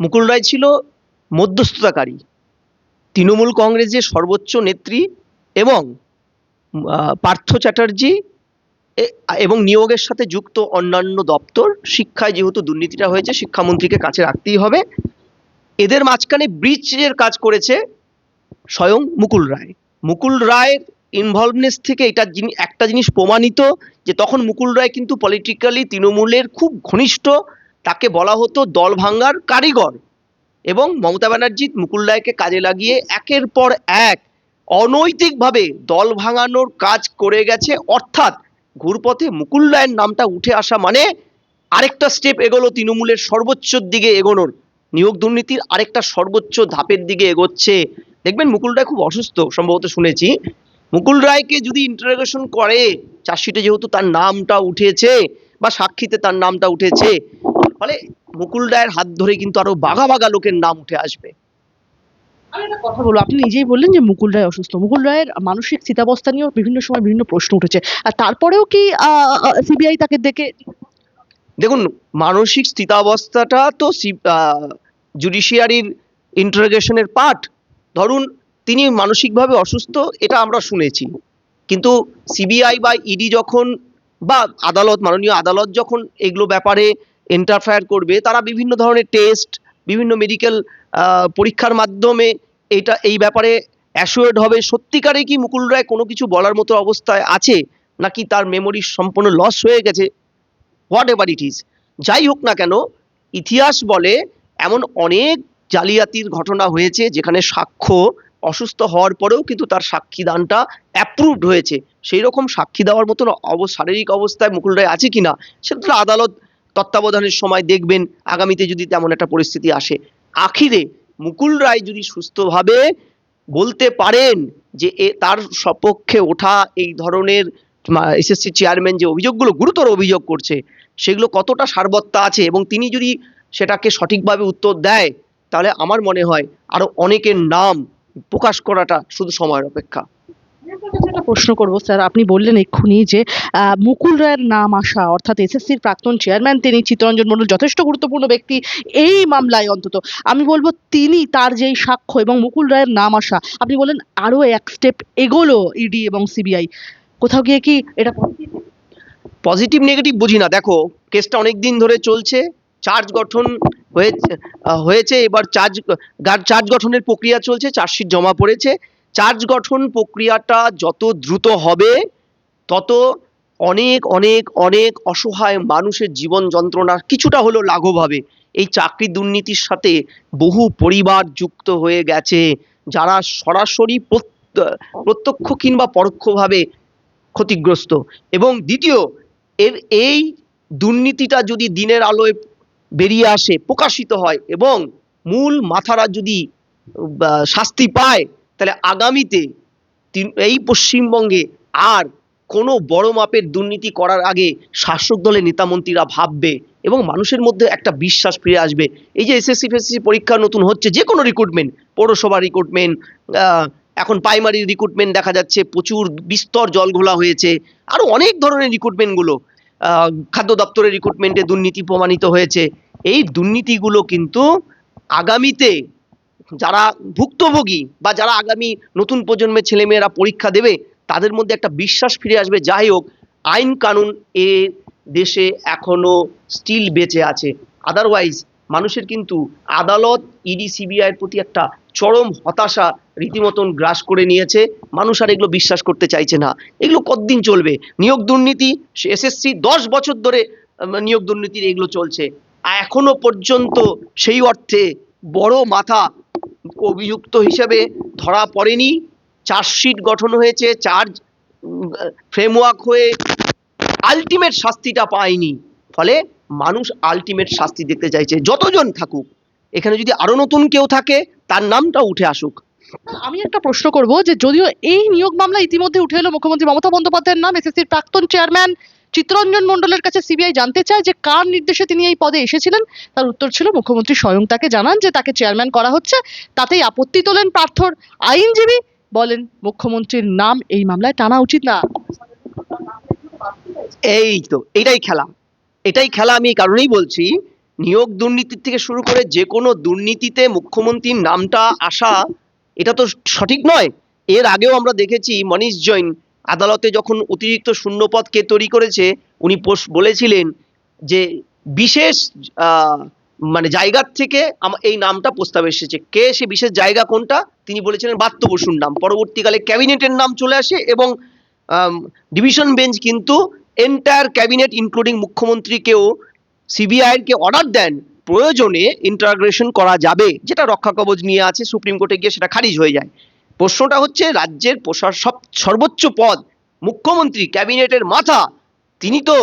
মুকুল রায় ছিল মধ্যস্থতাকারী। তৃণমূল কংগ্রেসের সর্বোচ্চ নেত্রী এবং পার্থ চ্যাটার্জি এবং নিয়োগের সাথে যুক্ত অন্যান্য দপ্তর। শিক্ষায় যেহেতু দুর্নীতিটা হয়েছে, শিক্ষামন্ত্রীকে কাছে রাখতেই হবে। এদের মাঝখানে ব্রিজের কাজ করেছে স্বয়ং মুকুল রায়। মুকুল রায়ের ইনভলভনেস থেকে এটা একটা জিনিস প্রমাণিত যে তখন মুকুল রায় কিন্তু পলিটিক্যালি তৃণমূলের খুব ঘনিষ্ঠ তাকে বলা হতো দল ভাঙ্গার কারিগর। এবং মমতা ব্যানার্জি মুকুল রায়কে কাজে লাগিয়ে একের পর এক অনৈতিকভাবে দল ভাঙানোর কাজ করে গেছে। অর্থাৎ ঘুরপথে মুকুল রায়ের নামটা উঠে আসা মানে আরেকটা স্টেপ এগোলো তৃণমূলের সর্বোচ্চর দিকে এগোনোর। নিয়োগ দুর্নীতির আরেকটা সর্বোচ্চ ধাপের দিকে এগোচ্ছে। দেখবেন মুকুল রায় খুব অসুস্থ, সম্ভবত শুনেছি। মুকুল রায়কে যদি ইন্টারোগেশন করে, চার্জশিটে যেহেতু তার নামটা উঠেছে বা সাক্ষীতে তার নামটা উঠেছে ফলে মুকুল রায়ের হাত ধরে কিন্তু আরও বাঘা বাঘা লোকের নাম উঠে আসবে। একটা কথা বলব আপনি নিজেই বললেন যে মুকুল রায় অসুস্থ। মুকুল রায়ের মানসিক স্থিতাবস্থা নিয়েও বিভিন্ন সময় বিভিন্ন প্রশ্ন উঠেছে। আর তারপরেও কি সিবিআই তাকে দেখে দেখুন মানসিক স্থিতাবস্থাটা তো জুডিশিয়ারির ইন্টারোগেশনের পার্ট ধরুন তিনি মানসিকভাবে অসুস্থ এটা আমরা শুনেছি। কিন্তু সিবিআই বা ইডি যখন বা আদালত মাননীয় আদালত যখন এগুলো ব্যাপারে ইন্টারফেয়ার করবে, তারা বিভিন্ন ধরনের টেস্ট বিভিন্ন মেডিকেল পরীক্ষার মাধ্যমে এটা, এই ব্যাপারে অ্যাসুয়ার্ড হবে। সত্যিকারে কি মুকুল রায় কোনো কিছু বলার মতো অবস্থায় আছে? নাকি তার মেমোরি সম্পূর্ণ লস হয়ে গেছে? হোয়াট এভার ইট ইজ যাই হোক না কেন, ইতিহাস বলে এমন অনেক জালিয়াতির ঘটনা হয়েছে, যেখানে সাক্ষ্য অসুস্থ হওয়ার পরেও কিন্তু তার সাক্ষীদানটা অ্যাপ্রুভড হয়েছে। সেই রকম সাক্ষী দেওয়ার মতন অব, শারীরিক অবস্থায় মুকুল রায় আছে কিনা, সেটা আদালত তত্ত্বাবধানের সময় দেখবেন আগামীতে যদি তেমন একটা পরিস্থিতি আসে। আখিরে মুকুল রায় যদি সুস্থভাবে বলতে পারেন যে এ তার সপক্ষে ওঠা এই ধরনের এসএসসি চেয়ারম্যান যে অভিযোগগুলো গুরুতর অভিযোগ করছে, সেগুলো কতটা সারবত্তা আছে এবং তিনি যদি সেটাকে সঠিকভাবে উত্তর দেয়, তাহলে আমার মনে হয় আরও অনেকের নাম প্রকাশ করাটা শুধু সময়ের অপেক্ষা আমি আপনার কাছে একটা প্রশ্ন করব, স্যার। আপনি বললেন এক্ষুনি যে মুকুল রায়ের নাম আসা, অর্থাৎ এসএসসির প্রাক্তন চেয়ারম্যান তিনি চিত্তরঞ্জন মণ্ডল যথেষ্ট গুরুত্বপূর্ণ ব্যক্তি, এই মামলায় অন্তত। আমি বলব তিনি তার যেই সাক্ষ্য এবং মুকুল রায়ের নাম আসা, আপনি বললেন আরও এক স্টেপ এগোলো ইডি এবং সিবিআই কোথাও গিয়ে কি এটা পজিটিভ নেগেটিভ বুঝি না। দেখো কেসটা অনেক দিন ধরে চলছে চার্জ গঠন হয়েছে হয়েছে, এবার চার্জ চার্জ গঠনের প্রক্রিয়া চলছে চার্জশিট জমা পড়েছে। চার্জ গঠন প্রক্রিয়াটা যত দ্রুত হবে, তত অনেক অনেক অনেক অসহায় মানুষের জীবন যন্ত্রণা কিছুটা হলেও লাঘব হবে। এই চাকরি দুর্নীতির সাথে বহু পরিবার যুক্ত হয়ে গেছে, যারা সরাসরি প্রত্য- প্রত্যক্ষ কিংবা পরোক্ষভাবে ক্ষতিগ্রস্ত। এবং দ্বিতীয়, এর, এই দুর্নীতিটা যদি দিনের আলোয় বেরিয়ে আসে, প্রকাশিত হয় এবং মূল মাথারা যদি শাস্তি পায় তাহলে আগামীতে এই পশ্চিমবঙ্গে আর কোনো বড় মাপের দুর্নীতি করার আগে শাসক দলের নেতামন্ত্রীরা ভাববে এবং মানুষের মধ্যে একটা বিশ্বাস ফিরে আসবে। এই যে এসএসসি ফেসএসসি পরীক্ষা নতুন হচ্ছে, যে কোনো রিক্রুটমেন্ট পৌরসভা রিক্রুটমেন্ট এখন প্রাইমারি রিক্রুটমেন্ট দেখা যাচ্ছে, প্রচুর বিস্তর জল ঘোলা হয়েছে আরও অনেক ধরনের রিক্রুটমেন্টগুলো খাদ্য দপ্তরের রিক্রুটমেন্টে দুর্নীতি প্রমাণিত হয়েছে। এই দুর্নীতিগুলো কিন্তু আগামীতে যারা ভুক্তভোগী বা যারা আগামী নতুন প্রজন্মের ছেলেমেয়েরা পরীক্ষা দেবে, তাদের মধ্যে একটা বিশ্বাস ফিরে আসবে, যাই হোক, আইন কানুন এ দেশে এখনও স্টিল বেঁচে আছে। আদারওয়াইজ মানুষের কিন্তু আদালত ইডি সিবিআই এর প্রতি একটা চরম হতাশা রীতিমতন গ্রাস করে নিয়েছে। মানুষ আর এগুলো বিশ্বাস করতে চাইছে না। এগুলো কতদিন চলবে? নিয়োগ দুর্নীতি এসএসসি দশ বছর ধরে নিয়োগ দুর্নীতির এগুলো চলছে। এখনও পর্যন্ত সেই অর্থে বড় মাথা অভিযুক্ত হিসেবে ধরা পড়েনি। চার্জশিট গঠন হয়েছে, চার্জ ফ্রেমওয়ার্ক হয়ে আলটিমেট শাস্তিটা পায়নি। ফলে মানুষ আলটিমেট শাস্তি দেখতে চাইছে। যতজন থাকুক, এখানে যদি আরও নতুন কেউ থাকে, তার নামটা উঠে আসুক। আমি একটা প্রশ্ন করব যে যদিও এই নিয়োগ মামলা ইতিমধ্যে উঠে এলো মুখ্যমন্ত্রী মমতা বন্দ্যোপাধ্যায়ের নাম, এসএসসির প্রাক্তন চেয়ারম্যান চিত্তরঞ্জন মণ্ডলের কাছে সিবিআই জানতে চায় যে কার নির্দেশে তিনি এই পদে এসেছিলেন। তার উত্তর ছিল, মুখ্যমন্ত্রী স্বয়ং তাকে জানান যে তাকে চেয়ারম্যান করা হচ্ছে। তাতেই আপত্তি তোলেন পার্থর। আইনজীবী বলেন, মুখ্যমন্ত্রীর নাম এই মামলায় টানা উচিত না। এই তো, এটাই খেলা। এটাই খেলা আমি এই কারণেই বলছি, নিয়োগ দুর্নীতির থেকে শুরু করে যে কোনো দুর্নীতিতে মুখ্যমন্ত্রীর নামটা আসা, এটা তো সঠিক নয়। এর আগেও আমরা দেখেছি মনীষ জৈন আদালতে যখন অতিরিক্ত শূন্যপদ কে তৈরি করেছে, উনি বলেছিলেন যে বিশেষ মানে জায়গার থেকে এই নামটা প্রস্তাব এসেছে। কে সে বিশেষ জায়গা কোনটা? তিনি বলেছিলেন বাত্য বসুর নাম। পরবর্তীকালে ক্যাবিনেটের নাম চলে আসে এবং ডিভিশন বেঞ্চ কিন্তু এন্টায়ার ক্যাবিনেট, ইনক্লুডিং মুখ্যমন্ত্রীকেও সিবিআইয়ের কে অর্ডার দেন, প্রয়োজনে ইন্টারগ্রেশন করা যাবে, যেটা রক্ষা কবচ নিয়ে আছে, সুপ্রিম কোর্টে গিয়ে সেটা খারিজ হয়ে যায়। প্রশ্নটা হচ্ছে রাজ্যের প্রশাস সব, সর্বোচ্চ পদ মুখ্যমন্ত্রী ক্যাবিনেটের মাথা। তিনি তো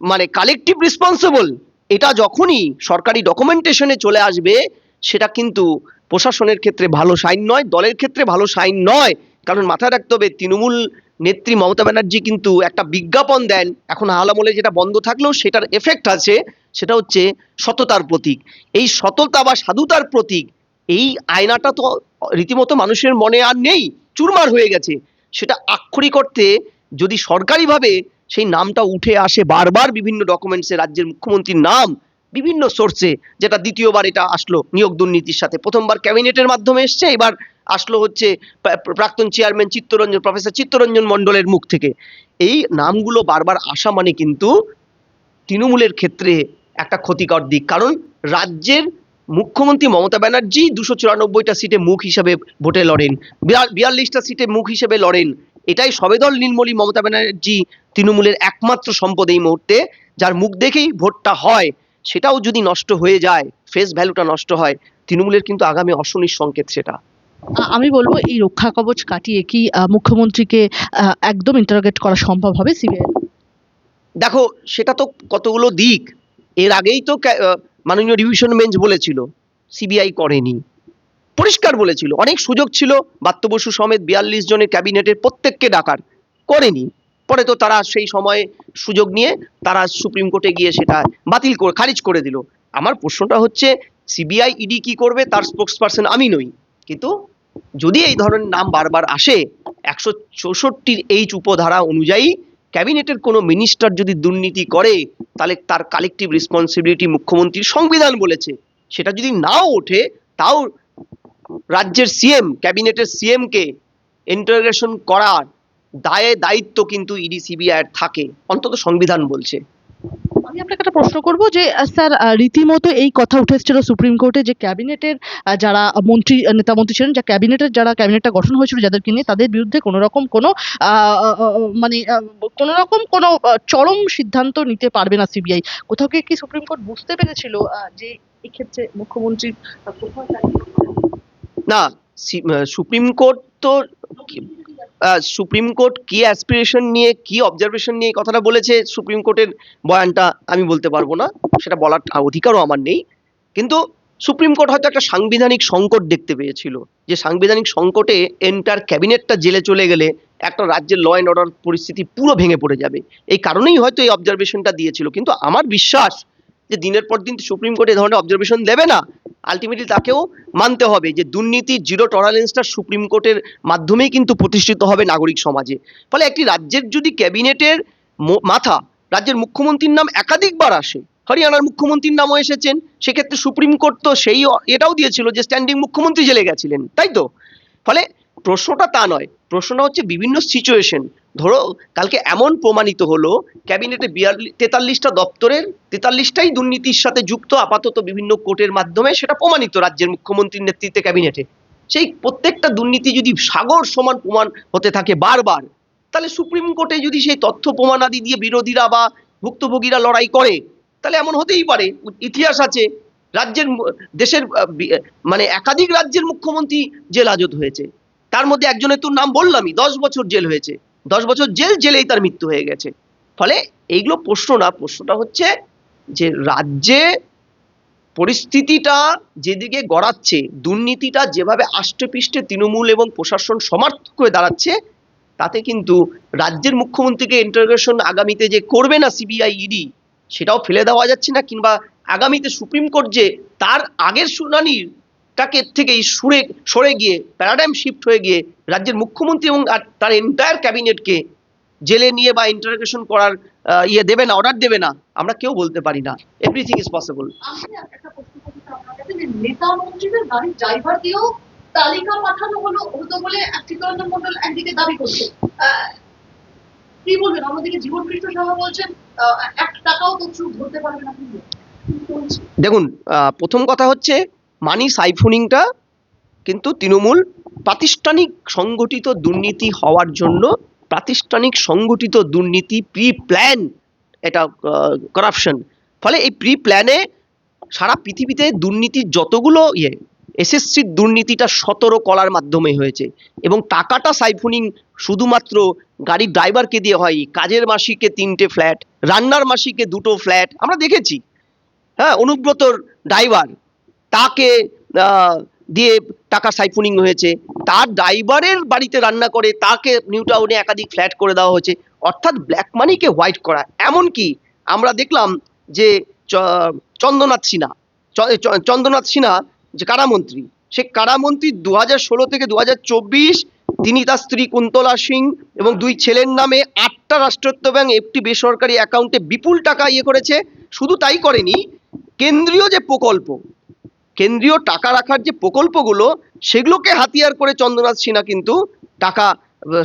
মানে কালেকটিভ রেসপন্সিবল এটা যখনই সরকারি ডকুমেন্টেশনে চলে আসবে, সেটা কিন্তু প্রশাসনের ক্ষেত্রে ভালো সাইন নয়, দলের ক্ষেত্রে ভালো সাইন নয়। কারণ মাথায় রাখতে হবে, তৃণমূল নেত্রী মমতা ব্যানার্জি কিন্তু একটা বিজ্ঞাপন দেন। এখন হালামলে যেটা বন্ধ থাকলেও সেটার এফেক্ট আছে, সেটা হচ্ছে সততার প্রতীক। এই সততা বা সাধুতার প্রতীক, এই আয়নাটা তো রীতিমতো মানুষের মনে আর নেই, চুরমার হয়ে গেছে। সেটা আক্ষরিক অর্থে যদি সরকারিভাবে সেই নামটা উঠে আসে বারবার বিভিন্ন ডকুমেন্টসে রাজ্যের মুখ্যমন্ত্রীর নাম বিভিন্ন সোর্সে যেটা দ্বিতীয়বার এটা আসলো নিয়োগ দুর্নীতির সাথে। প্রথমবার ক্যাবিনেটের মাধ্যমে এসছে, এবার আসলো হচ্ছে প্রাক্তন চেয়ারম্যান চিত্তরঞ্জন প্রফেসর চিত্তরঞ্জন মণ্ডলের মুখ থেকে। এই নামগুলো বারবার আসা মানে কিন্তু তৃণমূলের ক্ষেত্রে একটা ক্ষতিকর দিক। কারণ রাজ্যের মুখ্যমন্ত্রী মমতা ব্যানার্জি দুশো চুরানব্বইটা সিটে মুখ হিসাবে ভোটে লড়েন বিয়া- বিয়াল্লিশটা সিটে মুখ হিসেবে লড়েন। এটাই সবেদল নির্মলী মমতা ব্যানার্জি তৃণমূলের একমাত্র সম্পদ এই মুহূর্তে যার মুখ দেখেই ভোটটা হয় সেটাও যদি নষ্ট হয়ে যায় ফেস ভ্যালুটা নষ্ট হয় তৃণমূলের কিন্তু আগামী অশনির সংকেত সেটা। আমি বলব এই রক্ষা কবচ কাটিয়ে কি মুখ্যমন্ত্রীকে একদম ইন্টারোগেট করা সম্ভব হবে সিবিআই দেখো সেটা তো কতগুলো দিক। এর আগেই তো মাননীয় ডিভিশন বেঞ্চ বলেছিল, সিবিআই করেনি। পরিষ্কার বলেছিল, অনেক সুযোগ ছিল, বাত্য বসু সমেত বিয়াল্লিশ জনের ক্যাবিনেটের প্রত্যেককে ডাকার, করেনি। পরে তো তারা সেই সময়ে সুযোগ নিয়ে তারা সুপ্রিম কোর্টে গিয়ে সেটা বাতিল করে, খারিজ করে দিল। আমার প্রশ্নটা হচ্ছে, সিবিআই ইডি কি করবে? তার স্পোক্স পার্সন আমি নই। কিন্তু যদি এই ধরনের নাম বারবার আসে, একশো চৌষট্টির এইচ উপধারা অনুযায়ী ক্যাবিনেটের কোনো মিনিস্টার যদি দুর্নীতি করে, তাহলে তার কালেকটিভ রেসপন্সিবিলিটি মুখ্যমন্ত্রীর সংবিধান বলেছে। সেটা যদি নাও ওঠে, তাও রাজ্যের সিএম ক্যাবিনেটের সিএমকে ইন্টারগ্রেশন করার দায়ে দায়িত্ব কিন্তু ইডি সিবিআইয়ের থাকে। অন্তত সংবিধান বলছে। আমি আপনাকে একটা প্রশ্ন করব যে স্যার রীতিমতো এই কথা উঠে এসেছিল সুপ্রিম কোর্টে যে ক্যাবিনেটের যারা মন্ত্রী নেতা মন্ত্রী ছিলেন, যা ক্যাবিনেটের যারা ক্যাবিনেটটা গঠন হয়েছিল যাদেরকে নিয়ে তাদের বিরুদ্ধে কোনো রকম কোনো মানে কোনো রকম কোনো চরম সিদ্ধান্ত নিতে পারবে না সিবিআই। কোথাও কি কি সুপ্রিম কোর্ট বুঝতে পেরেছিল যে এক্ষেত্রে কোথাও না সুপ্রিম কোর্ট তো সুপ্রিম কোর্ট কি অ্যাসপিরেশন নিয়ে, কি অবজারভেশন নিয়ে কথাটা বলেছে সুপ্রিম কোর্টের বয়ানটা, আমি বলতে পারব না। সেটা বলার অধিকারও আমার নেই। কিন্তু সুপ্রিম কোর্ট হয়তো একটা সাংবিধানিক সংকট দেখতে পেয়েছিল। যে সাংবিধানিক সংকটে এন্টার ক্যাবিনেটটা জেলে চলে গেলে একটা রাজ্যের ল অ্যান্ড অর্ডার পরিস্থিতি পুরো ভেঙে পড়ে যাবে। এই কারণেই হয়তো এই অবজারভেশনটা দিয়েছিল। কিন্তু আমার বিশ্বাস যে দিনের পর দিন সুপ্রিম কোর্ট এই ধরনের অবজারভেশন দেবে না আলটিমেটলি তাকেও মানতে হবে যে দুর্নীতি জিরো টলারেন্সটা সুপ্রিম কোর্টের মাধ্যমেই কিন্তু প্রতিষ্ঠিত হবে নাগরিক সমাজে। ফলে একটি রাজ্যের যদি ক্যাবিনেটের মাথা রাজ্যের মুখ্যমন্ত্রীর নাম একাধিকবার আসে, হরিয়ানার মুখ্যমন্ত্রীর নামও এসেছেন, সেক্ষেত্রে সুপ্রিম কোর্ট তো সেই এটাও দিয়েছিল যে স্ট্যান্ডিং মুখ্যমন্ত্রী জেলে গেছিলেন, তাই তো? ফলে প্রশ্নটা তা নয়। প্রশ্নটা হচ্ছে বিভিন্ন সিচুয়েশন ধরো, কালকে এমন প্রমাণিত হলো, ক্যাবিনেটে বিয়াল্লিশ তেতাল্লিশটা দপ্তরের, তেতাল্লিশটাই দুর্নীতির সাথে যুক্ত আপাতত বিভিন্ন কোর্টের মাধ্যমে সেটা প্রমাণিত রাজ্যের মুখ্যমন্ত্রীর নেতৃত্বে ক্যাবিনেটে। সেই প্রত্যেকটা দুর্নীতি যদি সাগর সমান প্রমাণ হতে থাকে বারবার, তাহলে সুপ্রিম কোর্টে যদি সেই তথ্য প্রমাণাদি দিয়ে বিরোধীরা বা ভুক্তভোগীরা লড়াই করে, তাহলে এমন হতেই পারে। ইতিহাস আছে, রাজ্যের দেশের মানে একাধিক রাজ্যের মুখ্যমন্ত্রী জেল হাজত হয়েছে। তার মধ্যে একজনের তো নাম বললামই, দশ বছর জেল হয়েছে। দশ বছর জেল, জেলেই তার মৃত্যু হয়ে গেছে। ফলে এইগুলো প্রশ্ন না, প্রশ্নটা হচ্ছে যে রাজ্যে পরিস্থিতিটা যেদিকে গড়াচ্ছে, দুর্নীতিটা যেভাবে আষ্টেপৃষ্টে তৃণমূল এবং প্রশাসন সমার্থক হয়ে দাঁড়াচ্ছে, তাতে কিন্তু রাজ্যের মুখ্যমন্ত্রীকে ইন্টারগ্রেশন আগামীতে যে করবে না সিবিআই ইডি সেটাও ফেলে দেওয়া যাচ্ছে না, কিংবা আগামীতে সুপ্রিম কোর্ট যে তার আগের শুনানির তাকে থেকেই সুরে সরে গিয়ে প্যারাডাইম শিফট হয়ে গিয়ে রাজ্যের মুখ্যমন্ত্রী এবং তার এন্টায়ার ক্যাবিনেটকে জেলে নিয়ে বা ইন্টারোগেশন করার ইয়ে দেবে না অর্ডার দেবে না আমরা কেউ বলতে পারি না। এভরিথিং ইজ পসিবল আমি একটা প্রশ্ন করতে চাই আপনার কাছে যে নেতা মন্ত্রীদের গাড়ির ড্রাইভার দিয়েও তালিকা পাঠানো হলো হতো বলে চিত্তরঞ্জন মন্ডল একদিকে দাবি করছে। কি বলবেন? আমাদেরকে জীবন কৃষ্ণ সাহা বলছেন এক টাকাও তো চুপ ধরতে পারবেন আপনি দেখুন প্রথম কথা হচ্ছে মানি সাইফুনিংটা কিন্তু তৃণমূল প্রাতিষ্ঠানিক সংগঠিত দুর্নীতি হওয়ার জন্য প্রাতিষ্ঠানিক সংগঠিত দুর্নীতি প্রি প্ল্যান এটা করাপশন ফলে এই প্রি প্ল্যানে সারা পৃথিবীতে দুর্নীতির যতগুলো ইয়ে এসএসসির দুর্নীতিটা সতেরো কলার মাধ্যমে হয়েছে এবং টাকাটা সাইফুনিং শুধুমাত্র গাড়ির ড্রাইভারকে দিয়ে হয়, কাজের মাসিকে তিনটে ফ্ল্যাট, রান্নার মাসিকে দুটো ফ্ল্যাট, আমরা দেখেছি। হ্যাঁ অনুব্রতর ড্রাইভার তাকে দিয়ে টাকা সাইফুনিং হয়েছে। তার ড্রাইভারের বাড়িতে রান্না করে তাকে নিউ টাউনে একাধিক ফ্ল্যাট করে দেওয়া হয়েছে। অর্থাৎ ব্ল্যাক মানিকে হোয়াইট করা। এমনকি আমরা দেখলাম যে চন্দ্রনাথ সিনহা চন্দ্রনাথ সিনহা যে কারামন্ত্রী, সে কারামন্ত্রী দু হাজার ষোলো থেকে দু হাজার চব্বিশ, তিনি তার স্ত্রী কুন্তলা সিং এবং দুই ছেলের নামে আটটা রাষ্ট্রায়ত্ত ব্যাংক একটি বেসরকারি অ্যাকাউন্টে বিপুল টাকা ইয়ে করেছে। শুধু তাই করেনি, কেন্দ্রীয় যে প্রকল্প কেন্দ্রীয় টাকা রাখার যে প্রকল্পগুলো, সেগুলোকে হাতিয়ার করে চন্দ্রনাথ সিনহা কিন্তু টাকা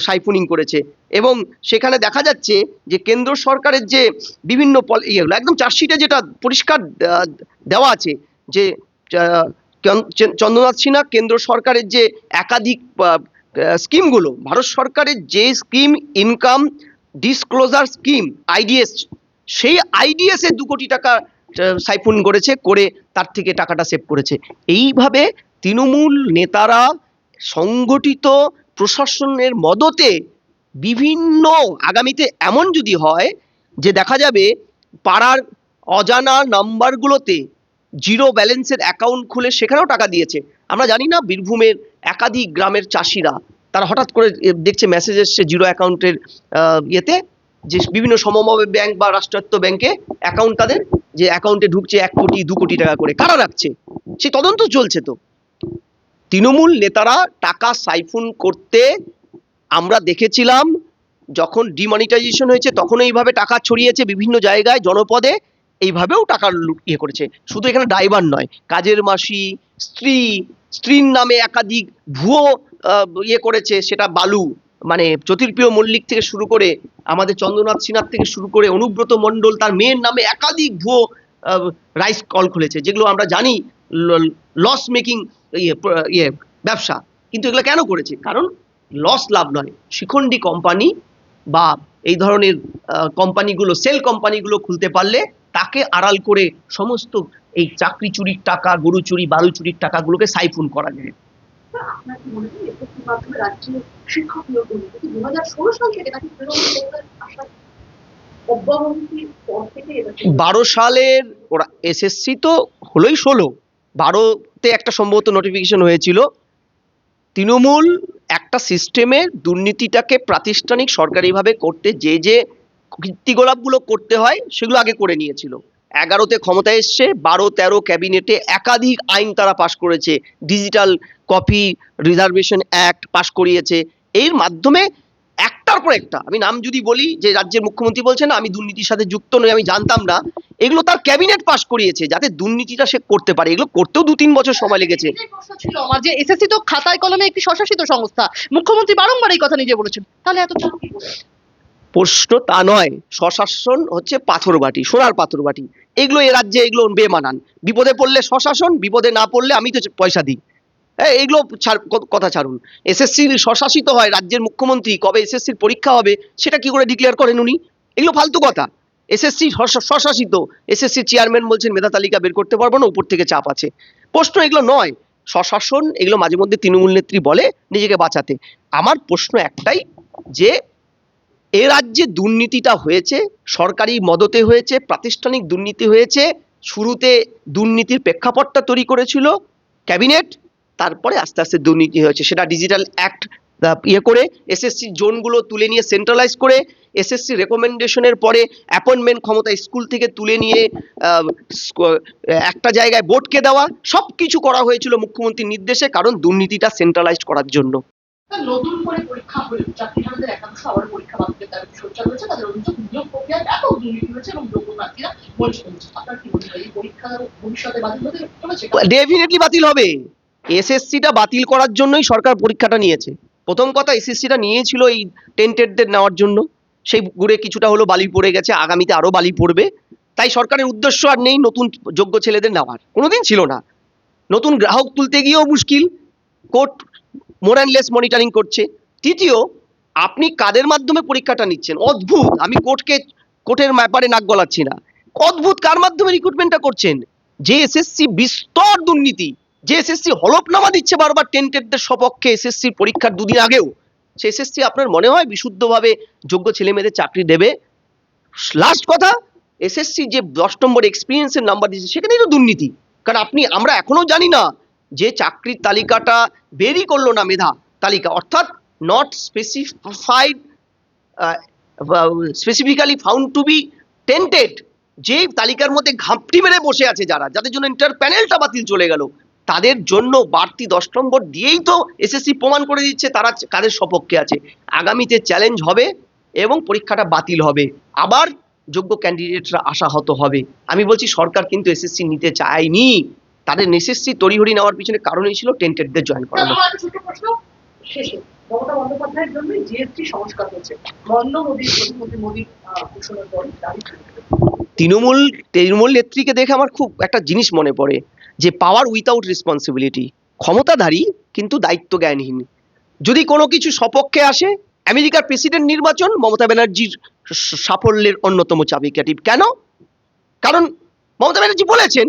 সাইফুনিং করেছে। এবং সেখানে দেখা যাচ্ছে যে কেন্দ্র সরকারের যে বিভিন্ন পল- ইয়েগুলো একদম চার্জশিটে যেটা পরিষ্কার দেওয়া আছে যে চন্দ্রনাথ সিনহা কেন্দ্র সরকারের যে একাধিক স্কিমগুলো, ভারত সরকারের যে scheme income disclosure scheme, IDS, সেই আইডিএস দু কোটি টাকা সাইফুন করেছে, করে তার থেকে টাকাটা সেভ করেছে। এইভাবে তৃণমূল নেতারা সংগঠিত প্রশাসনের মদতে বিভিন্ন আগামীতে এমন যদি হয় যে দেখা যাবে পাড়ার অজানা নাম্বারগুলোতে জিরো ব্যালেন্সের অ্যাকাউন্ট খুলে সেখানেও টাকা দিয়েছে। আমরা জানি না বীরভূমের একাধিক গ্রামের চাষিরা, তারা হঠাৎ করে দেখছে মেসেজ এসছে জিরো অ্যাকাউন্টের ইয়েতে। যে বিভিন্ন সমবায় ব্যাংক বা রাষ্ট্রায়ত্ত ব্যাংকে অ্যাকাউন্ট তাদের যে অ্যাকাউন্টে ঢুকছে এক কোটি, দু কোটি টাকা করে কারা রাখছে? সে তদন্ত চলছে তো। তৃণমূল নেতারা টাকা সাইফুন করতে আমরা দেখেছিলাম, যখন ডিমনিটাইজেশন হয়েছে তখন এইভাবে টাকা ছড়িয়েছে বিভিন্ন জায়গায়, জনপদে, এইভাবেও টাকা ইয়ে করেছে। শুধু এখানে ড্রাইভার নয়, কাজের মাসি, স্ত্রী, স্ত্রীর নামে একাধিক ভুয়ো ইয়ে করেছে, সেটা বালু। মানে জ্যোতির্প্রিয় মল্লিক থেকে শুরু করে আমাদের চন্দ্রনাথ সিনহার থেকে শুরু করে অনুব্রত মণ্ডল তার মেয়ের নামে একাধিক ভুয়ো রাইস কল খুলেছে, যেগুলো আমরা জানি লস মেকিং ইয়ে ইয়ে ব্যবসা। কিন্তু এগুলো কেন করেছে? কারণ লস লাভ নয়। শিখণ্ডী কোম্পানি বা এই ধরনের কোম্পানিগুলো সেল কোম্পানিগুলো খুলতে পারলে তাকে আড়াল করে সমস্ত এই চাকরি চুরির টাকা, গরু চুরি বালু চুরির টাকাগুলোকে সাইফুন করা যায়। আপনার কি মনে হয় এসএসসি মাধ্যমে রাজ্যে শিক্ষক নিয়োগ দুর্নীতি দু হাজার ষোলো সাল থেকে নাকি আসার বারো সালের ওরা এসএসসি তো হলোই ষোলো। বারোতে একটা সম্ভবত নোটিফিকেশন হয়েছিল, তৃণমূল একটা সিস্টেমের দুর্নীতিটাকে প্রাতিষ্ঠানিক সরকারিভাবে করতে যে যে কীর্তিকলাপগুলো করতে হয়, সেগুলো আগে করে নিয়েছিল। এগারোতে ক্ষমতায় এসছে, বারো, তেরো ক্যাবিনেটে একাধিক আইন তারা পাশ করেছে। ডিজিটাল কপি রিজার্ভেশন অ্যাক্ট পাশ করিয়েছে। এর মাধ্যমে একটার পর একটা, আমি নাম যদি বলি যে রাজ্যের মুখ্যমন্ত্রী বলছেন, আমি দুর্নীতির সাথে যুক্ত নই, আমি জানতাম না, এগুলো তার ক্যাবিনেট পাশ করিয়েছে যাতে দুর্নীতিটা সে করতে পারে। এগুলো করতেও দু তিন বছর সময় লেগেছে। ছিল আমার, যে এসএসসি তো খাতায় কলমে একটি স্বশাসিত সংস্থা। মুখ্যমন্ত্রী বারংবার এই কথা নিজে বলেছেন। তাহলে এত? প্রশ্ন তা নয়। স্বশাসন হচ্ছে পাথর বাটি সোনার পাথর বাটি এগুলো এ রাজ্যে এগুলো বেমানান। বিপদে পড়লে স্বশাসন বিপদে না পড়লে আমি তো পয়সা দিই। হ্যাঁ এইগুলো কথা ছাড়ুন। এসএসসি স্বশাসিত হয় রাজ্যের মুখ্যমন্ত্রী, কবে এসএসসির পরীক্ষা হবে সেটা কি করে ডিক্লেয়ার করেন উনি? এগুলো ফালতু কথা। এসএসসি স্বশাসিত এসএসসি চেয়ারম্যান বলছেন, মেধা তালিকা বের করতে পারব না, উপর থেকে চাপ আছে। প্রশ্ন এগুলো নয়। স্বশাসন এগুলো মাঝে মধ্যে তৃণমূল নেত্রী বলে নিজেকে বাঁচাতে। আমার প্রশ্ন একটাই যে এ রাজ্যে দুর্নীতিটা হয়েছে, সরকারি মদতে হয়েছে, প্রাতিষ্ঠানিক দুর্নীতি হয়েছে, শুরুতে দুর্নীতির প্রেক্ষাপটটা তৈরি করেছিল ক্যাবিনেট, তারপরে আস্তে আস্তে দুর্নীতি হয়েছে। সেটা ডিজিটাল অ্যাক্ট ইয়ে করে এসএসসি জোনগুলো তুলে নিয়ে সেন্ট্রালাইজ করে এসএসসি রেকমেন্ডেশনের পরে অ্যাপয়েন্টমেন্ট ক্ষমতা স্কুল থেকে তুলে নিয়ে একটা জায়গায় বোর্ডকে দেওয়া সব কিছু করা হয়েছিল মুখ্যমন্ত্রীর নির্দেশে, কারণ দুর্নীতিটা সেন্ট্রালাইজড করার জন্য। নতুন করে পরীক্ষা হলো চাকরিহারাদের একাংশ আবার পরীক্ষা বাতিলের দাবিতে সোচ্চার হয়েছে তাদের অভিযোগ নিয়োগ প্রক্রিয়ায় ব্যাপক দুর্নীতি হয়েছে এবং যোগ্য প্রার্থীরা বঞ্চিত হয়েছে আপনার কি মনে হয়, এই পরীক্ষা ভবিষ্যতে বাতিল হতে চলেছে ডেফিনেটলি বাতিল হবে। এসএসসিটা বাতিল করার জন্যই সরকার পরীক্ষাটা নিয়েছে। প্রথম কথা এসএসসিটা নিয়েছিল এই টেন্টেডদের নেওয়ার জন্য। সেই গুড়ে কিছুটা হলো বালি পড়ে গেছে, আগামীতে আরও বালি পড়বে। তাই সরকারের উদ্দেশ্য আর নেই নতুন যোগ্য ছেলেদের নেওয়ার। কোনোদিন ছিল না। নতুন গ্রাহক তুলতে গিয়েও মুশকিল। Court more and less monitoring করছে। তৃতীয়, আপনি কাদের মাধ্যমে পরীক্ষাটা নিচ্ছেন? অদ্ভুত! আমি কোর্টকে, কোর্টের ব্যাপারে নাক গলাচ্ছি না। অদ্ভুত! কার মাধ্যমে রিক্রুটমেন্টটা করছেন? যে এসএসসি বিস্তর দুর্নীতি। যে এসএসসি হলফনামা দিচ্ছে বারবার টেন্টেডদের সপক্ষে এসএসসির পরীক্ষার দুদিন আগেও। সে এসএসসি আপনার মনে হয় বিশুদ্ধভাবে যোগ্য ছেলে মেয়েদের চাকরি দেবে? লাস্ট কথা এসএসসি যে দশ নম্বর এক্সপিরিয়েন্সের নাম্বার দিচ্ছে সেখানেই তো দুর্নীতি। কারণ আপনি, আমরা এখনও জানি না যে চাকরির তালিকাটা বেরি করল না মেধা তালিকা, অর্থাৎ not specified specifically found to be tainted যে তালিকার মধ্যে ঘাপটি মেরে বসে আছে যারা, যাদের জন্য ইন্টার প্যানেলটা বাতিল চলে গেল, তাদের জন্য বাড়তি দশ নম্বর দিয়েই তো এসএসসি প্রমাণ করে দিচ্ছে, তারা কাদের সপক্ষে আছে। আগামীতে চ্যালেঞ্জ হবে এবং পরীক্ষাটা বাতিল হবে। আবার যোগ্য ক্যান্ডিডেটরা আশাহত হবে। আমি বলছি সরকার কিন্তু এসএসসি নিতে চায়নি। তাদের এসএসসি তড়িহড়ি নেওয়ার পিছনে কারণই ছিল টেন্টেডদের জয়েন করানো। ছোট্ট প্রশ্ন শেষে। মমতা বন্দ্যোপাধ্যায়ের জন্য জিএসটি সংস্কার হচ্ছে নরেন্দ্র মোদী প্রধানমন্ত্রী মোদীর ঘোষণার পর তৃণমূল তৃণমূল নেত্রীকে দেখে আমার খুব একটা জিনিস মনে পড়ে যে পাওয়ার উইথাউট রেসপন্সিবিলিটি ক্ষমতাধারী কিন্তু দায়িত্ব জ্ঞানহীন। যদি কোনো কিছু সপক্ষে আসে আমেরিকার প্রেসিডেন্ট নির্বাচন মমতা ব্যানার্জির সাফল্যের অন্যতম চাবিকাঠি কেন? কারণ মমতা ব্যানার্জি বলেছেন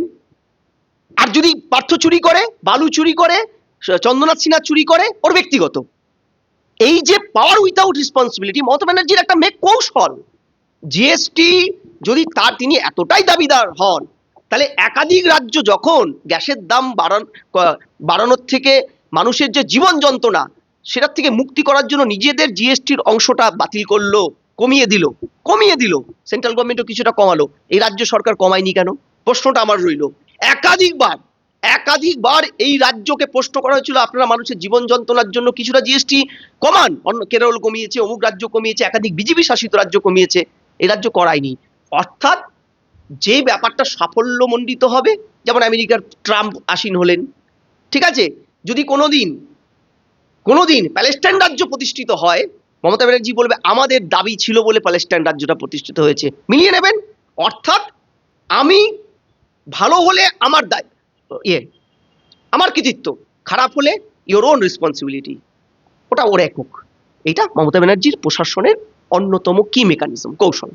আর যদি পার্থ চুরি করে, বালু চুরি করে চন্দ্রনাথ সিনহা চুরি করে, ওর ব্যক্তিগত। এই যে পাওয়ার উইথাউট রেসপন্সিবিলিটি মমতা ব্যানার্জির একটা মেক কৌশল। জিএসটি যদি তার তিনি এতটাই দাবিদার হন, তাহলে একাধিক রাজ্য যখন গ্যাসের দাম বাড়ান বাড়ানোর থেকে মানুষের যে জীবন যন্ত্রণা, সেটার থেকে মুক্তি করার জন্য নিজেদের জিএসটির অংশটা বাতিল করল, কমিয়ে দিল কমিয়ে দিল। সেন্ট্রাল গভর্নমেন্টও কিছুটা কমালো। এই রাজ্য সরকার কমায়নি কেন? প্রশ্নটা আমার রইল। একাধিকবার একাধিকবার এই রাজ্যকে প্রশ্ন করা হয়েছিল, আপনারা মানুষের জীবন যন্ত্রণার জন্য কিছুটা জিএসটি কমান। অন্য কেরল কমিয়েছে, অমুক রাজ্য কমিয়েছে, একাধিক বিজেপি শাসিত রাজ্য কমিয়েছে এই রাজ্য করায়নি। অর্থাৎ যে ব্যাপারটা সাফল্যমণ্ডিত হবে, যেমন আমেরিকার ট্রাম্প আসীন হলেন, ঠিক আছে? যদি কোনোদিন কোনোদিন প্যালেস্টাইন রাজ্য প্রতিষ্ঠিত হয়, মমতা ব্যানার্জি বলবে, আমাদের দাবি ছিল বলে প্যালেস্টাইন রাজ্যটা প্রতিষ্ঠিত হয়েছে। মিলিয়ে নেবেন? অর্থাৎ আমি ভালো হলে আমার দায় ইয়ে আমার কৃতিত্ব, খারাপ হলে ইওর ওন রেসপন্সিবিলিটি ওটা ওর একক। এটা মমতা ব্যানার্জির প্রশাসনের অন্যতম কি মেকানিজম কৌশল।